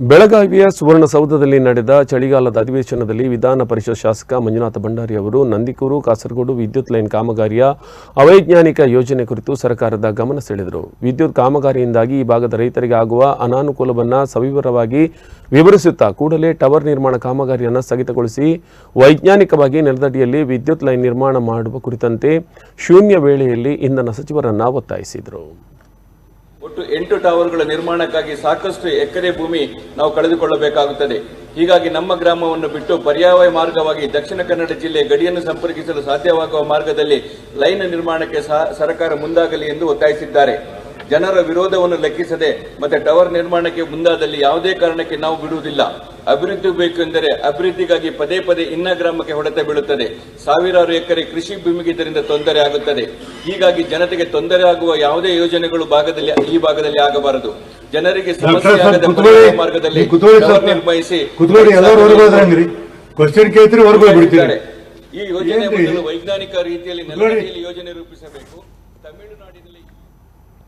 ಬೆಳಗಾವಿಯ ಸುವರ್ಣಸೌಧದಲ್ಲಿ ನಡೆದ ಚಳಿಗಾಲದ ಅಧಿವೇಶನದಲ್ಲಿ ವಿಧಾನ ಪರಿಷತ್ ಶಾಸಕ ಮಂಜುನಾಥ ಭಂಡಾರಿ ಅವರು ನಂದಿಕೂರು, ಕಾಸರಗೋಡು ವಿದ್ಯುತ್ ಲೈನ್ ಕಾಮಗಾರಿಯ ಅವೈಜ್ಞಾನಿಕ ಯೋಜನೆ ಕುರಿತು ಸರ್ಕಾರದ ಗಮನ ಸೆಳೆದರು. ವಿದ್ಯುತ್ ಕಾಮಗಾರಿಯಿಂದಾಗಿ ಈ ಭಾಗದ ರೈತರಿಗೆ ಆಗುವ ಅನಾನುಕೂಲವನ್ನು ಸವಿವರವಾಗಿ ವಿವರಿಸುತ್ತಾ ಕೂಡಲೇ ಟವರ್ ನಿರ್ಮಾಣ ಕಾಮಗಾರಿಯನ್ನು ಸ್ಥಗಿತಗೊಳಿಸಿ ವೈಜ್ಞಾನಿಕವಾಗಿ ನೆಲದಡಿಯಲ್ಲಿ ವಿದ್ಯುತ್ ಲೈನ್ ನಿರ್ಮಾಣ ಮಾಡುವ ಕುರಿತಂತೆ ಶೂನ್ಯ ವೇಳೆಯಲ್ಲಿ ಇಂಧನ ಸಚಿವರನ್ನು ಒತ್ತಾಯಿಸಿದರು. ಒಟ್ಟು ಎಂಟು ಟವರ್ಗಳ ನಿರ್ಮಾಣಕ್ಕಾಗಿ ಸಾಕಷ್ಟು ಎಕರೆ ಭೂಮಿ ನಾವು ಕಳೆದುಕೊಳ್ಳಬೇಕಾಗುತ್ತದೆ. ಹೀಗಾಗಿ ನಮ್ಮ ಗ್ರಾಮವನ್ನು ಬಿಟ್ಟು ಪರ್ಯಾಯ ಮಾರ್ಗವಾಗಿ ದಕ್ಷಿಣ ಕನ್ನಡ ಜಿಲ್ಲೆ ಗಡಿಯನ್ನು ಸಂಪರ್ಕಿಸಲು ಸಾಧ್ಯವಾಗುವ ಮಾರ್ಗದಲ್ಲಿ ಲೈನ್ ನಿರ್ಮಾಣಕ್ಕೆ ಸರ್ಕಾರ ಮುಂದಾಗಲಿ ಎಂದು ಒತ್ತಾಯಿಸಿದ್ದಾರೆ. ಜನರ ವಿರೋಧವನ್ನು ಲೆಕ್ಕಿಸದೆ ಮತ್ತೆ ಟವರ್ ನಿರ್ಮಾಣಕ್ಕೆ ಮುಂದಾದಲ್ಲಿ ಯಾವುದೇ ಕಾರಣಕ್ಕೆ ನಾವು ಬಿಡುವುದಿಲ್ಲ. ಅಭಿವೃದ್ಧಿ ಬೇಕು ಎಂದರೆ ಅಭಿವೃದ್ಧಿಗಾಗಿ ಪದೇ ಪದೇ ಇನ್ನ ಗ್ರಾಮಕ್ಕೆ ಹೊಡೆತ ಬೀಳುತ್ತದೆ. ಸಾವಿರಾರು ಎಕರೆ ಕೃಷಿ ಭೂಮಿಗೆ ಇದರಿಂದ ತೊಂದರೆ ಆಗುತ್ತದೆ. ಹೀಗಾಗಿ ಜನತೆಗೆ ತೊಂದರೆ ಆಗುವ ಯಾವುದೇ ಯೋಜನೆಗಳು ಭಾಗದಲ್ಲಿ ಈ ಭಾಗದಲ್ಲಿ ಆಗಬಾರದು. ಜನರಿಗೆ ಸಮಸ್ಯೆ ಆಗದ. ಮಾರ್ಗದಲ್ಲಿ ಈ ಯೋಜನೆ ಮೊದಲು ವೈಜ್ಞಾನಿಕ ರೀತಿಯಲ್ಲಿ. ಯೋಜನೆ ರೂಪಿಸಬೇಕು. ತಮಿಳುನಾಡಿನಲ್ಲಿ